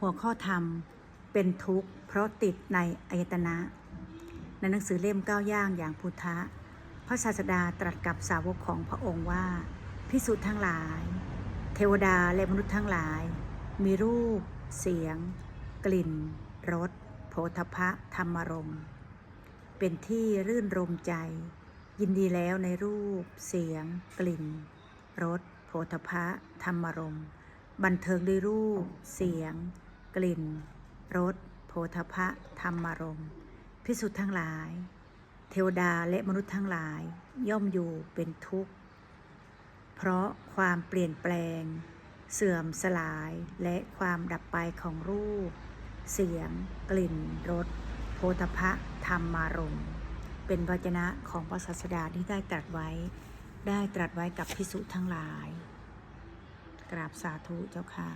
หัวข้อธรรมเป็นทุกข์เพราะติดในอายตนะ ในหนังสือเล่มก้าวย่างอย่างพุทธะ พระศาสดาตรัสกับสาวกของพระองค์ว่า พิสุทธ์ทั้งหลาย เทวดาและมนุษย์ทั้งหลาย มีรูป เสียง กลิ่นรสโผฏฐะธรรมรม เป็นที่รื่นรมใจ ยินดีแล้วในรูป เสียง กลิ่นรสโผฏฐะธรรมรม บันเทิงด้วยรูป เสียง กลิ่นรสโผฏฐะธรรมารมณ์พิสุทธ์ทั้งหลาย เทวดาและมนุษย์ทั้งหลายย่อมอยู่เป็นทุกข์ เพราะความเปลี่ยนแปลง เสื่อมสลายและความดับไปของรูป เสียง กลิ่นรสโพธพะธรรมารมณ์เป็นวจนะของพระศาสดาที่ได้ตรัสไว้ ได้ตรัสไว้กับพิสุทั้งหลาย กราบสาธุเจ้าค่ะ